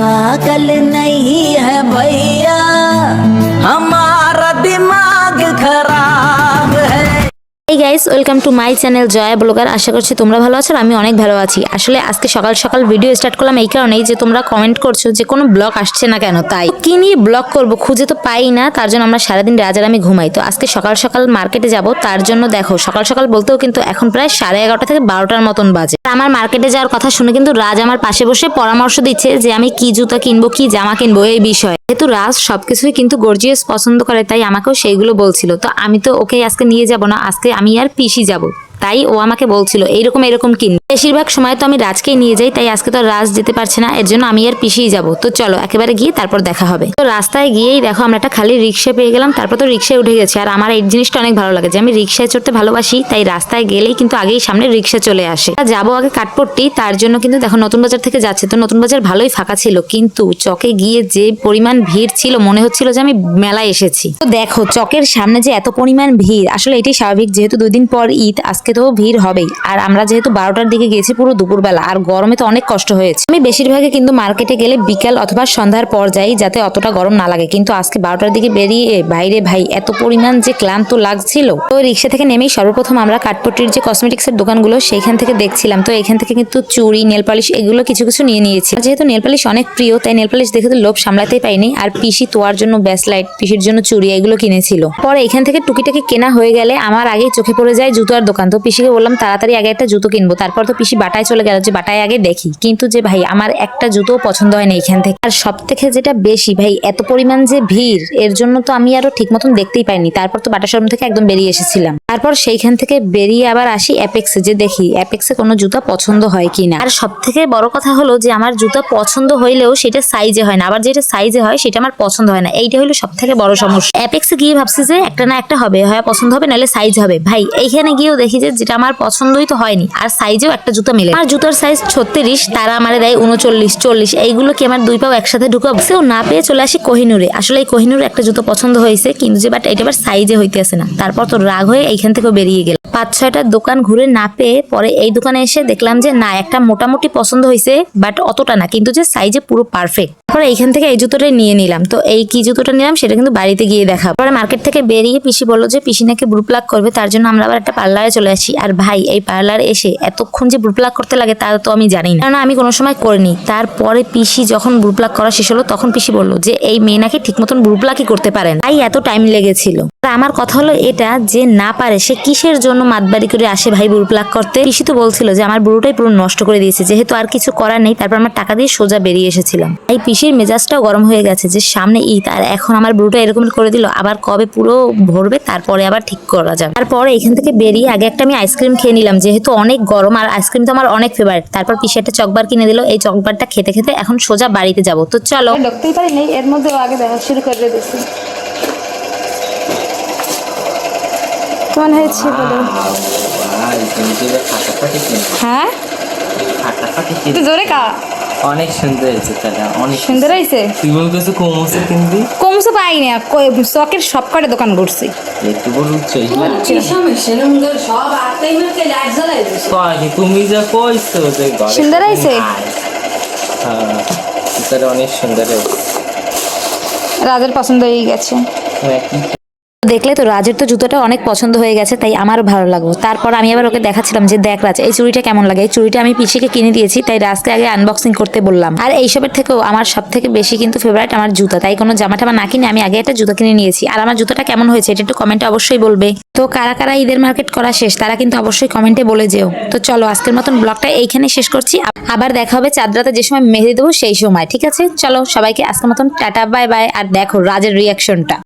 पागल नहीं है भैया guys, welcome to my channel Jaya blogger. আশা করছি তোমরা ভালো আছো আমি অনেক ভালো আছি। আসলে আজকে সকাল সকাল ভিডিও স্টার্ট করলাম এই কারণেই যে তোমরা কমেন্ট করছ যে কোনো ব্লগ আসছে না কেন, তাই। কি নিয়ে ব্লগ করব খুঁজে তো পাই না, তার জন্য আমরা সারাদিন রাজার আমি ঘুমাই। তো আজকে সকাল সকাল মার্কেটে যাব, তার জন্য দেখো, সকাল সকাল বলতেও কিন্তু এখন প্রায় সাড়ে এগারোটা থেকে বারোটার মতন বাজে। আমার মার্কেটে যাওয়ার কথা শুনে কিন্তু রাজ আমার পাশে বসে পরামর্শ দিচ্ছে যে আমি কি জুতা কিনবো, কি জামা কিনবো এই বিষয়ে। যেহেতু রাজ সবকিছুই কিন্তু গর্জিয়াস পছন্দ করে, তাই আমাকেও সেইগুলো বলছিল। তো আমি তো ওকে আজকে নিয়ে যাব না, আজকে আমি আর পিসি যাব। তাই ও আমাকে বলছিল, এইরকম এরকম কিন বেশিরভাগ সময় তো আমি রাজকেই নিয়ে যাই, তাই আজকে তো রাজ যেতে পারছে না, এর জন্য আমি আর পিসিই যাব। তো চলো, একেবারে গিয়ে তারপর দেখা হবে। তো রাস্তায় গিয়েই দেখো, আমরা একটা খালি রিক্সা পেয়ে গেলাম, তারপর তো রিক্সায় উঠে গেছি। আর আমার এই জিনিসটা অনেক ভালো লাগে যে, আমি রিক্সায় চড়তে ভালোবাসি, তাই রাস্তায় গেলেই কিন্তু আগেই সামনে রিক্সা চলে আসে। যাব আগে কাঠপট্টি, তার জন্য কিন্তু দেখো, নতুন বাজার থেকে যাচ্ছে, তো নতুন বাজার ভালোই ফাঁকা ছিল। কিন্তু চকে গিয়ে যে পরিমাণ ভিড় ছিল, মনে হচ্ছিল যে আমি মেলায় এসেছি। তো দেখো, চকের সামনে যে এত পরিমাণ ভিড়, আসলে এটাই স্বাভাবিক, যেহেতু দুদিন পর ঈদ, আজকে তো ভিড় হবেই। আর আমরা যেহেতু বারোটার দিকে গেছি পুরো দুপুরবেলা, আর গরমে তো অনেক কষ্ট হয়েছে। আমি বেশিরভাগই কিন্তু মার্কেটে গেলে বিকাল অথবা সন্ধ্যার পর যাই, যাতে অতটা গরম না লাগে। কিন্তু আজকে বারোটার দিকে বেরিয়ে, বাইরে ভাই, এত পরিমাণ যে ক্লান্ত লাগছিল। তো রিক্সা থেকে নেমেই সর্বপ্রথম আমরা কাঠপট্টির যে কসমেটিক্স এর দোকানগুলো, সেইখান থেকে দেখছিলাম। তো এখান থেকে কিন্তু চুড়ি, নেল পালিশ এগুলো কিছু কিছু নিয়ে নিয়েছি। যেহেতু নেল পালিশ অনেক প্রিয়, তাই নেল পালিশ দেখে তো লোভ সামলাতেই পাইনি আর পিসি তোয়ার জন্য ব্যাসলাইট পিসির জন্য চুড়ি, এগুলো কিনেছিল। পরে এখান থেকে টুকিটাকি কেনা হয়ে গেলে আমার আগেই চোখে পড়ে যায় জুতোর দোকান। তো পিসিকে বললাম, তাড়াতাড়ি আগে একটা জুতো কিনবো। তারপর তো পিসি বাটায় চলে গেল যে, বাটায় আগে দেখি। কিন্তু যে, ভাই, আমার একটা জুতো পছন্দ হয় না এখান থেকে। আর সব থেকে যেটা বেশি, ভাই, এত পরিমাণ যে ভিড়, এর জন্য তো আমি আরও ঠিক মতন দেখতেই পাইনি। তারপর তো বাটা শোরুম থেকে একদম বেরিয়ে এসেছিলাম। তারপর সেইখান থেকে বেরিয়ে আবার আসি অ্যাপেক্সে যে, দেখি অ্যাপেক্সে কোনো জুতা পছন্দ হয় কিনা। আর সব থেকে বড় কথা হলো যে, আমার জুতা পছন্দ হইলেও সেটা সাইজে হয় না। আবার যেটা সাইজে হয়, সেটা আমার পছন্দ হয় না। এইটা হলো সব থেকে বড় সমস্যা। অ্যাপেক্সে গিয়ে ভাবছি যে, একটা না একটা হবে, হয় পছন্দ হবে, নাহলে সাইজ হবে। ভাই, এইখানে গিয়েও দেখি যে যেটা আমার পছন্দই তো হয়নি, আর সাইজেও একটা জুতো মেলে। আর জুতোর সাইজ ছত্রিশ, তারা আমার দেয় উনচল্লিশ, চল্লিশ। এইগুলো কি আমার দুই পাও একসাথে ঢুকাবো? সেও না পেয়ে চলে আসি কোহিনুরে। আসলে এই কোহিনুরে একটা জুতো পছন্দ হয়েছে, কিন্তু যে বাট এটা আবার সাইজে হইতেছে না। তারপর তো রাগ হয়ে এইখান থেকে বেরিয়ে গেল পাঁচ ছয়টা দোকান ঘুরে না পেয়ে পরে এই দোকানে এসে দেখলাম যে না, একটা মোটামুটি পছন্দ হয়েছে বাট অতটা না, কিন্তু যে সাইজে পুরো পারফেক্ট তারপরে এইখান থেকে এই জুতোটাই নিয়ে নিলাম। তো এই কি জুতোটা নিলাম, সেটা কিন্তু বাড়িতে গিয়ে দেখা পরে মার্কেট থেকে বেরিয়ে পিসি বলল যে, পিসি নাকি ব্রু প্লাক করবে, তার জন্য আমরা আবার একটা পার্লারে চলে আসি। আর ভাই, এই পার্লার এসে এতক্ষণ যে ব্রু প্লাক করতে লাগে, তা তো আমি জানি না। আমি কোনো সময় করিনি। তারপরে পিসি যখন ব্রু প্লাক করা শেষ হলো, তখন পিসি বলল যে, এই মেয়ে নাকি ঠিক মতন ব্রু প্লাকই করতে পারেন তাই এত টাইম লেগেছিল। আমার কথা হলো এটা যে না পারে, সে কিসের জন্য মাতবাড়ি করে আসে ভাই ব্রু প্লাক করতে? পিসি তো বলছিল যে আমার বুড়োটাই পুরো নষ্ট করে দিয়েছে, যেহেতু আর কিছু করার নেই, তারপর আমার টাকা দিয়ে সোজা বেরিয়ে এসেছিলাম। এই পিসির মেজাজটাও গরম হয়ে গেছে যে সামনে ঈদ, আর এখন আমার বুড়োটা এরকম করে দিল, আবার কবে পুরো ভরবে, তারপরে আবার ঠিক করা যাবে। তারপরে এখান থেকে বেরিয়ে আগে একটা আমি আইসক্রিম খেয়ে নিলাম, যেহেতু অনেক গরম, আর আইসক্রিম তো আমার অনেক ফেভারিট তারপর পিসি একটা চকবার কিনে দিল, এই চকবারটা খেতে খেতে এখন সোজা বাড়িতে যাব। তো চলো। ঢুকতেই পারি এর মধ্যে আগে দেখা শুরু করে দিয়েছি। কেমন হয়েছে বলো। হ্যাঁ? জোরে কা। অনেক সুন্দর হয়েছে অনেক সুন্দর। হয়েছে? তুই বলতেছো কোমোসে কিনবি? কমসে পাই না চকের সব কটা দোকান ঘুরছি। একটু তুমি যা কইছো যে সুন্দর হয়েছে? হ্যাঁ অনেক সুন্দর হয়েছে। রাজের পছন্দ হয়ে গেছে। হ্যাঁ, দেখলে তো রাজের তো জুতোটা অনেক পছন্দ হয়ে গেছে, তাই আমারও ভালো লাগল। তারপর আমি আবার ওকে দেখাচ্ছিলাম যে, দেখ রাজ, এই চুড়িটা কেমন লাগে? এই চুড়িটা আমি পিসিকে কিনে দিয়েছি, তাই রাজকে আগে আনবক্সিং করতে বললাম। আর এইসবের থেকেও আমার সব থেকে বেশি কিন্তু ফেভারিট আমার জুতা, তাই কোনো জামা টামা না কিনে আমি আগে একটা জুতো কিনে নিয়েছি। আর আমার জুতোটা কেমন হয়েছে এটা একটু কমেন্টে অবশ্যই বলবে। তো কারা কারা ঈদের মার্কেট করা শেষ, তারা কিন্তু অবশ্যই কমেন্টে বলে যেও। তো চলো, আজকের মতন ব্লগটা এইখানে শেষ করছি। আবার দেখা হবে চাঁদরাতে যে সময় মেহেদি দেবো সেই সময়, ঠিক আছে? চলো, সবাইকে আজকের মতন টাটা বাই বাই আর দেখো, রাজের রিয়াকশনটা